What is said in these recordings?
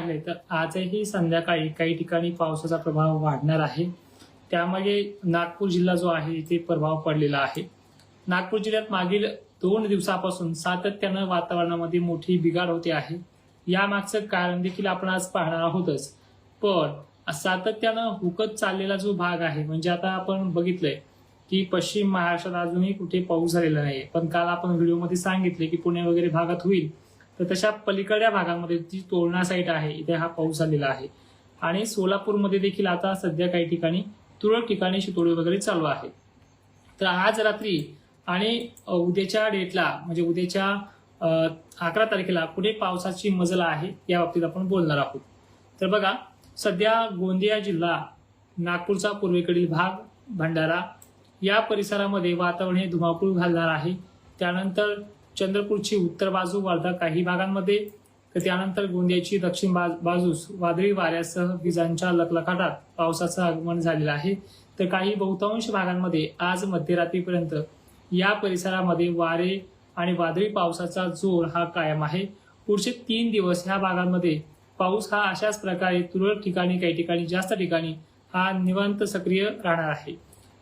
आहे तर आजही संध्याकाळी काही ठिकाणी पावसाचा प्रभाव वाढणार आहे. त्यामध्ये नागपूर जिल्हा जो आहे इथे प्रभाव पडलेला आहे. नागपूर जिल्ह्यात मागील दोन दिवसापासून सातत्यानं वातावरणामध्ये मोठी बिघाड होते आहे. यामागचं कारण देखील आपण आज पाहणार आहोतच. पण सातत्यानं हुकत चाललेला जो भाग आहे म्हणजे आता आपण बघितलंय की पश्चिम महाराष्ट्रात अजूनही कुठे पाऊस झालेला नाही पण काल आपण व्हिडिओमध्ये सांगितले की पुणे वगैरे भागात होईल. तर तशा पलीकडच्या भागामध्ये जी तोरणा साईट आहे इथे हा पाऊस झालेला आहे. आणि सोलापूरमध्ये देखील आता सध्या काही ठिकाणी तुरळक ठिकाणी शितोळी वगैरे चालू आहे तर आज रात्री आणि उद्याच्या डेटला म्हणजे उद्याच्या अकरा तारखेला कुठे पावसाची मजल आहे या बाबतीत आपण बोलणार आहोत. तर बघा सध्या गोंदिया जिल्हा नागपूरचा पूर्वेकडील भाग भंडारा या परिसरामध्ये वातावरण हे धुमाकूळ घालणार आहे. त्यानंतर चंद्रपूरची उत्तर बाजू वर्धा काही भागांमध्ये तर त्यानंतर गोंदियाची दक्षिण बाजूस वादळी वाऱ्यासह विजांच्या लखलखाटात पावसाचं आगमन झालेलं आहे. तर काही बहुतांश भागांमध्ये आज मध्यरात्रीपर्यंत या परिसरामध्ये वारे आणि वादळी पावसाचा जोर हा कायम आहे. पुढचे तीन दिवस ह्या भागांमध्ये पाऊस हा अशाच प्रकारे तुरळक ठिकाणी काही ठिकाणी जास्त ठिकाणी हा निवांत सक्रिय राहणार आहे.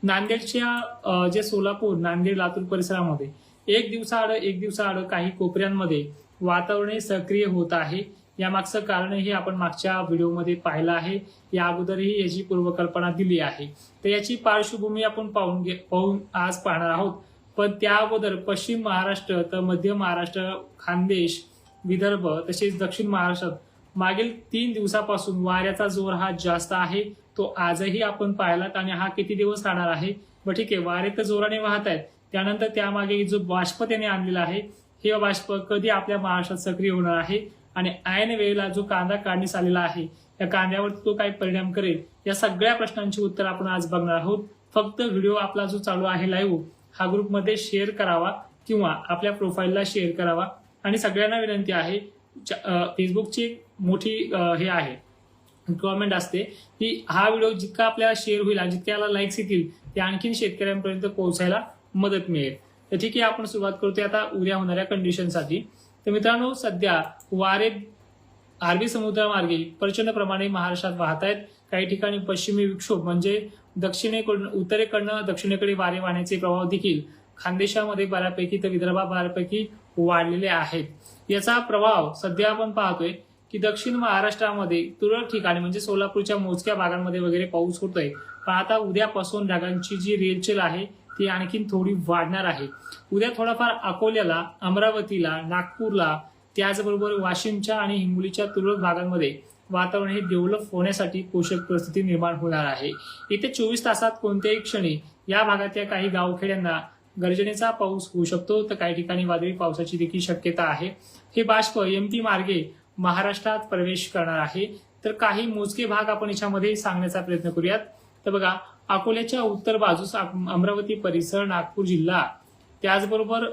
नांदेडच्या जे सोलापूर नांदेड लातूर परिसरामध्ये एक दिवसाआड एक दिवसाआड काही कोपऱ्यांमध्ये वातावरण सक्रिय होत आहे. यामागचं कारणही आपण मागच्या व्हिडिओमध्ये पाहिलं आहे. या अगोदरही याची पूर्वकल्पना दिली आहे. तर याची पार्श्वभूमी आपण पाहून घे पाहून आज पाहणार आहोत. पण त्या अगोदर पश्चिम महाराष्ट्र तर मध्य महाराष्ट्र खानदेश विदर्भ तसेच दक्षिण महाराष्ट्रात मागील तीन दिवसापासून वाऱ्याचा जोर हा जास्त आहे. तो आजही आपण पाहिलात आणि हा किती दिवस राहणार आहे? मग ठीक आहे वारे तर जोराने वाहत आहेत त्यानंतर त्यामागे जो बाष्प त्याने आणलेला आहे हे बाष्प कधी आपल्या महाराष्ट्रात सक्रिय होणार आहे? आणि ऐन वेळेला जो कांदा काढण्यास आलेला आहे या कांद्यावर तो काय परिणाम करेल? या सगळ्या प्रश्नांची उत्तर आपण आज बघणार आहोत. फक्त व्हिडिओ आपला जो चालू आहे लाईव्ह हा ग्रुपमध्ये शेअर करावा किंवा आपल्या प्रोफाईलला शेअर करावा. आणि सगळ्यांना विनंती आहे च- फेसबुकची एक मोठी हे आहे. रिक्वायरमेंट असते की हा व्हिडिओ जितका आपल्याला शेअर होईल आणि जितक्याला लाईक्स येतील ते आणखीन शेतकऱ्यांपर्यंत पोहोचायला मदत मिळेल. तर ठीक आहे आपण सुरुवात करतोय आता उद्या होणाऱ्या कंडिशनसाठी तर मित्रांनो सध्या वारे अरबी समुद्रामार्गे प्रचंड प्रमाणे महाराष्ट्रात वाहत आहेत काही ठिकाणी पश्चिमी विक्षोभ म्हणजे दक्षिणेकडून उत्तरेकडनं दक्षिणेकडे वारे वाहण्याचे प्रभाव देखील खानदेशामध्ये बऱ्यापैकी तर विदर्भात बऱ्यापैकी वाढलेले आहेत. याचा प्रभाव सध्या आपण पाहतोय की दक्षिण महाराष्ट्रामध्ये तुरळक ठिकाणी म्हणजे सोलापूरच्या मोजक्या भागांमध्ये वगैरे पाऊस होतोय. पण आता उद्यापासून ढगांची जी रेलचेल आहे ती आणखीन थोडी वाढणार आहे. उद्या थोडाफार अकोल्याला अमरावतीला नागपूरला त्याचबरोबर वाशिमच्या आणि हिंगोलीच्या तुरळक भागांमध्ये वातावरण हे डेव्हलप होण्यासाठी पोषक परिस्थिती निर्माण होणार आहे. येत्या चोवीस तासात कोणत्याही क्षणी या भागातल्या काही गावखेड्यांना गर्जनेचा पाऊस होऊ शकतो तर काही ठिकाणी वादळी पावसाची देखील शक्यता आहे. हे बाष्प एमपी मार्गे महाराष्ट्रात प्रवेश करणार आहे. तर काही मोजके भाग आपण याच्यामध्ये सांगण्याचा प्रयत्न करूयात. तर बघा अकोल्याच्या उत्तर बाजूस अमरावती परिसर नागपूर जिल्हा. त्याचबरोबर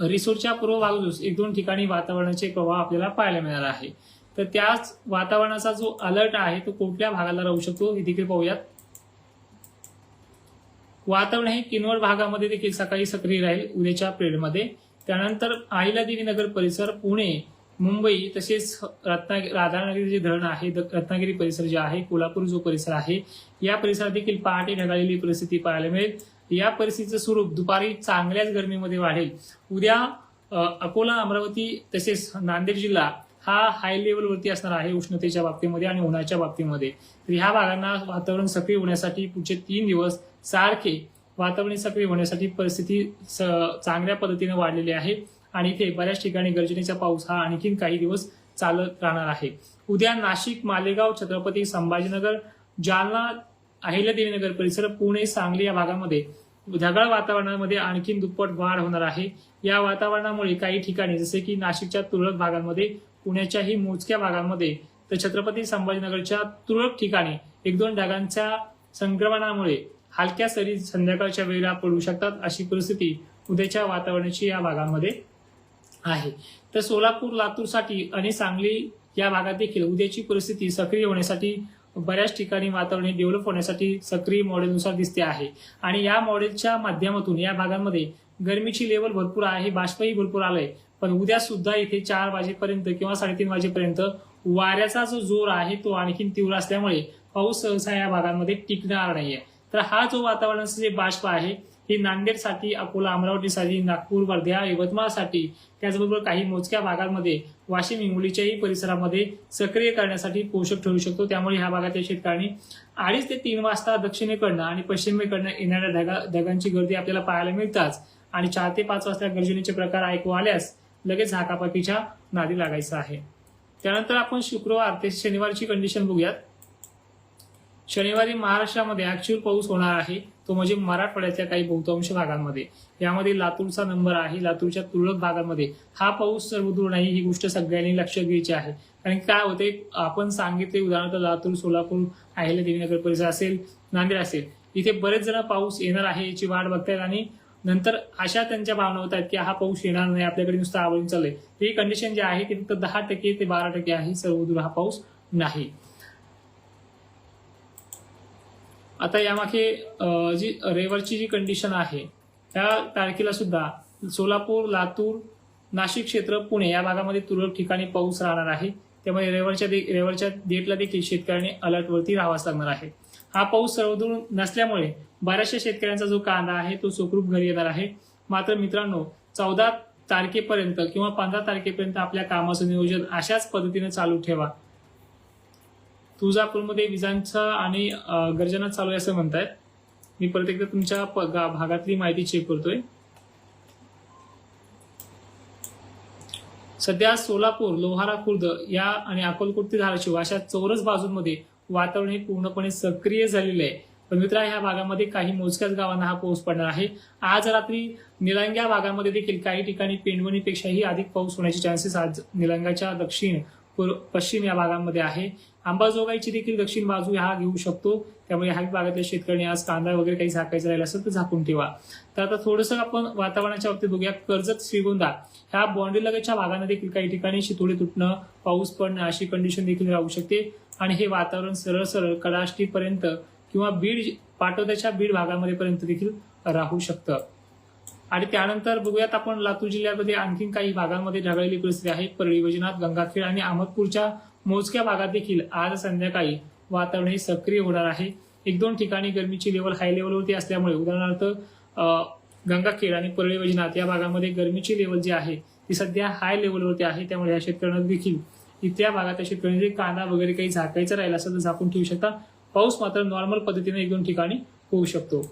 रिसोडच्या पूर्व बाजूस एक दोन ठिकाणी वातावरणाचे प्रभाव आपल्याला पाहायला मिळणार आहे. तर त्याच वातावरणाचा जो अलर्ट आहे तो कुठल्या भागाला राहू शकतो हे देखील पाहूयात. वातावरण हे किनवट भागामध्ये देखील सकाळी सक्रिय राहील उद्याच्या पिरियडमध्ये. त्यानंतर अहिलादेवी नगर परिसर पुणे मुंबई तसेच रत्नागिरी राधानगरी जे धरण आहे रत्नागिरी परिसर जे आहे कोल्हापूर जो परिसर आहे या परिसरात देखील पहाटे ढगाळलेली परिस्थिती पाहायला मिळेल. या परिस्थितीचं स्वरूप दुपारी चांगल्याच गरमीमध्ये वाढेल. उद्या अकोला अमरावती तसेच नांदेड जिल्हा हा हाय लेवलवरती असणार आहे उष्णतेच्या बाबतीमध्ये आणि उन्हाच्या बाबतीमध्ये. तर ह्या भागांना वातावरण सक्रिय होण्यासाठी पुढचे तीन दिवस सारखे वातावरण सक्रिय होण्यासाठी परिस्थिती स- चांगल्या पद्धतीने वाढलेली आहे. आणि इथे बऱ्याच ठिकाणी गर्जनेचा पाऊस हा आणखीन काही दिवस चालत राहणार आहे. उद्या नाशिक मालेगाव छत्रपती संभाजीनगर जालना अहिल्यादेवीनगर परिसर पुणे सांगली या भागामध्ये ढगाळ वातावरणामध्ये आणखीन दुप्पट वाढ होणार आहे. या वातावरणामुळे काही ठिकाणी जसे की नाशिकच्या तुरळक भागांमध्ये पुण्याच्याही मोजक्या भागांमध्ये तर छत्रपती संभाजीनगरच्या तुरळक ठिकाणी एक दोन ढगांच्या संक्रमणामुळे हलक्या सरी संध्याकाळच्या वेळेला पडू शकतात अशी परिस्थिती उद्याच्या वातावरणाची या भागांमध्ये आहे. तर सोलापूर लातूरसाठी आणि सांगली या भागात देखील उद्याची परिस्थिती सक्रिय होण्यासाठी बऱ्याच ठिकाणी वातावरण डेव्हलप होण्यासाठी सक्रिय मॉडेलनुसार दिसते आहे. आणि या मॉडेलच्या माध्यमातून या भागांमध्ये गरमीची लेवल भरपूर आहे बाष्पही भरपूर आलंय. पण उद्या सुद्धा इथे चार वाजेपर्यंत किंवा साडेतीन वाजेपर्यंत वाऱ्याचा जो जोर आहे तो आणखीन तीव्र असल्यामुळे पाऊस सहसा या भागांमध्ये टिकणार नाहीये. तर हा जो वातावरणाचा जे बाष्प आहे हे नांदेडसाठी अकोला अमरावतीसाठी नागपूर वर्ध्या यवतमाळसाठी त्याचबरोबर काही मोजक्या भागांमध्ये वाशिम हिंगोलीच्याही परिसरामध्ये सक्रिय करण्यासाठी पोषक ठरू शकतो. त्यामुळे ह्या भागातील शेतकऱ्यांनी अडीच ते तीन वाजता दक्षिणेकडनं आणि पश्चिमेकडनं येणाऱ्या ढगा ढगांची गर्दी आपल्याला पाहायला मिळताच आणि चार ते पाच वाजता गर्जनेचे प्रकार ऐकू आल्यास लगेच हाकापाकीच्या नादी लागायचं आहे. त्यानंतर आपण शुक्रवार ते शनिवारची कंडिशन बघूयात. शनिवारी महाराष्ट्रामध्ये ऍक्च्युअल पाऊस होणार आहे. तो म्हणजे मराठवाड्याच्या काही बहुतांश भागांमध्ये. यामध्ये लातूरचा नंबर आहे लातूरच्या तुरळक भागांमध्ये. हा पाऊस सर्वदूर नाही ही गोष्ट सगळ्यांनी लक्षात घ्यायची आहे. कारण काय होते आपण सांगितले उदाहरणार्थ लातूर सोलापूर आहे देवीनगर परिसर असेल नांदेड असेल इथे बरेच जण पाऊस येणार आहे याची वाट बघतायत आणि नंतर अशा त्यांच्या भावना होत आहेत की हा पाऊस येणार नाही आपल्याकडे नुसतं आवडून चाललंय. ही कंडिशन जी आहे ती फक्त दहा टक्के ते बारा टक्के आहे सर्वदूर हा पाऊस नाही. आता यामागे जी रेवरची जी कंडिशन आहे त्या तारखेला सुद्धा सोलापूर लातूर नाशिक क्षेत्र पुणे या भागामध्ये तुरळक ठिकाणी पाऊस राहणार आहे. त्यामुळे रेवरच्या दे- रेवरच्या डेटला देखील शेतकऱ्यांनी अलर्टवरती राहावाच लागणार आहे. हा पाऊस सर्वदूर नसल्यामुळे बऱ्याचशा शेतकऱ्यांचा जो कांदा आहे तो सुखरूप घरी येणार आहे. मात्र मित्रांनो चौदा तारखेपर्यंत किंवा पंधरा तारखेपर्यंत आपल्या कामाचं नियोजन अशाच पद्धतीने चालू ठेवा. तुळजापूरमध्ये विजांचा आणि गर्जना चालू आहे असं म्हणतायत. मी परत एकदा तुमच्या भागातली माहिती चेक करतोय. सध्या सोलापूर लोहारा खुर्द या आणि अकोलकोट ते धाराशिव अशा चौरस बाजूंमध्ये वातावरण हे पूर्णपणे सक्रिय झालेले आहे. पण मित्र ह्या भागामध्ये काही मोजक्याच गावांना हा पाऊस पडणार आहे. आज रात्री निलंग्या भागामध्ये देखील काही ठिकाणी पेंडवणीपेक्षाही अधिक पाऊस होण्याचे चान्सेस आज निलंगाच्या दक्षिण पूर्व पश्चिम या भागांमध्ये आहे. अंबाजोगाईची देखील दक्षिण बाजू हा घेऊ शकतो. त्यामुळे ह्या भागातल्या शेतकऱ्यांनी आज कांदा वगैरे काही झाकायचं राहिलं असेल तर झाकून ठेवा. तर आता थोडंसं आपण वातावरणाच्या बाबतीत बघूया. कर्जत श्रीगोंदा ह्या बॉन्ड्री लगतच्या देखील काही ठिकाणी शितोडे तुटणं पाऊस पडणं अशी कंडिशन देखील राहू शकते. आणि हे वातावरण सरळ सरळ कडाष्टीपर्यंत किंवा बीड पाटोद्याच्या बीड भागामध्ये पर्यंत देखील राहू शकतं. आणि त्यानंतर बघूयात आपण लातूर जिल्ह्यामध्ये आणखीन काही भागांमध्ये ढगाळलेली परिस्थिती आहे. परळी वैजनाथ गंगाखेड आणि अहमदपूरच्या मोजक्या भागात देखील आज संध्याकाळी वातावरण हे सक्रिय होणार आहे. एक दोन ठिकाणी गरमीची लेवल हाय लेवलवरती असल्यामुळे उदाहरणार्थ गंगाखेड आणि परळी वैजनाथ या भागामध्ये गरमीची लेवल जी आहे ती सध्या हाय लेवलवरती आहे. त्यामुळे या शेतकऱ्यांना देखील इथल्या भागातल्या शेतकऱ्यांनी शेतकऱ्यांचे कांदा वगैरे काही झाकायचं राहिला असेल तर झाकून ठेवू शकता. पाऊस मात्र नॉर्मल पद्धतीने एक दोन ठिकाणी होऊ शकतो.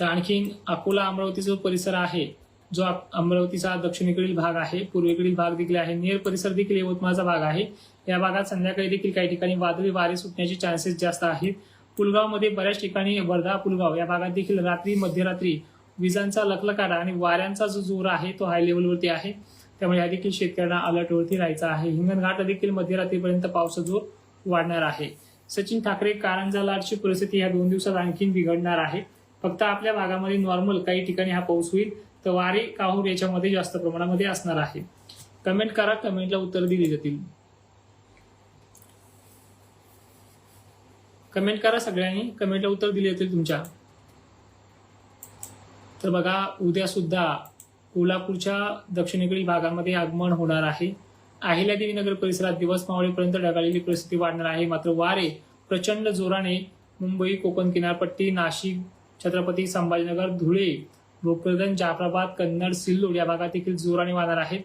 तर आणखीन अकोला अमरावती जो परिसर आहे जो अमरावतीचा दक्षिणेकडील भाग आहे पूर्वेकडील भाग देखील आहे नेर परिसर देखील यवतमाळचा भाग आहे. या भागात संध्याकाळी देखील काही ठिकाणी वादळी वारे सुटण्याचे चान्सेस जास्त आहेत. पुलगावमध्ये बऱ्याच ठिकाणी वर्धा पुलगाव या भागात देखील रात्री मध्यरात्री विजांचा लखलकारा आणि वाऱ्यांचा जो जोर आहे तो हाय लेवलवरती आहे. त्यामुळे या देखील शेतकऱ्यांना अलर्टवरती राहायचा आहे. हिंगणघाट देखील मध्यरात्रीपर्यंत पावसाचा जोर वाढणार आहे. सचिन ठाकरे कारंजा लाटची परिस्थिती या दोन दिवसात आणखीन बिघडणार आहे. फक्त आपल्या भागामध्ये नॉर्मल काही ठिकाणी हा पाऊस होईल. तर वारे काहूर याच्यामध्ये जास्त प्रमाणामध्ये असणार आहे? कमेंट करा कमेंटला उत्तर दिली जातील. कमेंट करा सगळ्यांनी कमेंटला उत्तर दिले जातील तुमच्या. तर बघा उद्या सुद्धा कोल्हापूरच्या दक्षिणेकडील भागामध्ये आगमन होणार आहे. अहिल्यादेवीनगर परिसरात दिवस मावळेपर्यंत ढगाळलेली परिस्थिती वाढणार आहे. मात्र वारे प्रचंड जोराने मुंबई कोकण किनारपट्टी नाशिक छत्रपती संभाजीनगर धुळे भोकरदन जाफराबाद कन्नड सिल्लोड या भागात देखील जोराने वाहणार आहेत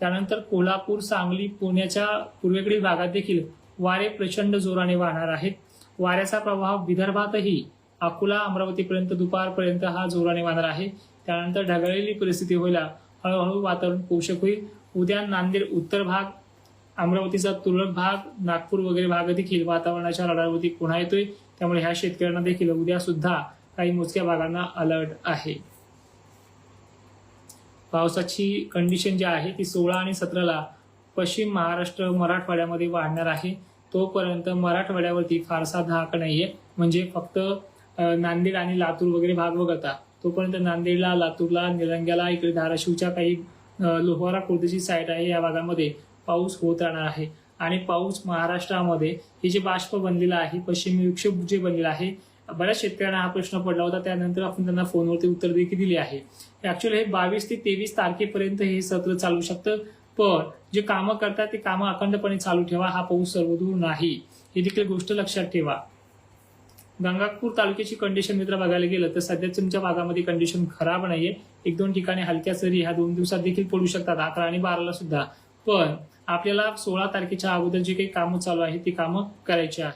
त्यानंतर कोल्हापूर सांगली पुण्याच्या पूर्वेकडील भागात देखील वारे प्रचंड जोराने वाहणार आहेत. वाऱ्याचा प्रभाव विदर्भातही अकोला अमरावतीपर्यंत दुपारपर्यंत हा जोराने वाहणार आहे. त्यानंतर ढगाळलेली परिस्थिती व्हायला हळूहळू वातावरण पोषक होईल. उद्या नांदेड उत्तर भाग अमरावतीचा तुरळक भाग नागपूर वगैरे भाग देखील वातावरणाच्या रडारवरती पुन्हा येतोय. त्यामुळे ह्या शेतकऱ्यांना देखील उद्या सुद्धा काही मोजक्या भागांना अलर्ट आहे. पावसाची कंडिशन जी आहे ती सोळा आणि सतराला पश्चिम महाराष्ट्र मराठवाड्यामध्ये वाढणार आहे. तोपर्यंत मराठवाड्यावरती फारसा धाक नाहीये. म्हणजे फक्त नांदेड आणि लातूर वगैरे भाग वगळता. तोपर्यंत नांदेडला लातूरला निलंग्याला इकडे धाराशिवच्या काही लोहारा खुर्दची साईड आहे या भागामध्ये पाऊस होत राहणार आहे. आणि पाऊस महाराष्ट्रामध्ये हे जे बाष्प बनलेलं आहे पश्चिमी विक्षोभ जे बनलेलं आहे बऱ्याच शेतकऱ्यांना हा प्रश्न पडला होता. त्यानंतर आपण त्यांना फोनवरती उत्तर देखील दिले आहे. ऍक्च्युअली हे बावीस ते तेवीस तारखेपर्यंत हे सत्र चालू शकतं. पण जे कामं करतात ते कामं अखंडपणे चालू ठेवा. हा पाऊस सर्वदूर नाही. ही देखील गोष्ट लक्षात ठेवा. गंगापूर तालुक्याची कंडिशन मित्र बघायला गेलं तर सध्या तुमच्या भागामध्ये कंडिशन खराब नाहीये. एक दोन ठिकाणी हलक्या सरी ह्या दोन दिवसात देखील पडू शकतात. अकरा आणि बाराला सुद्धा. पण आपल्याला सोळा तारखेच्या अगोदर जे काही कामं चालू आहेत ती कामं करायची आहेत.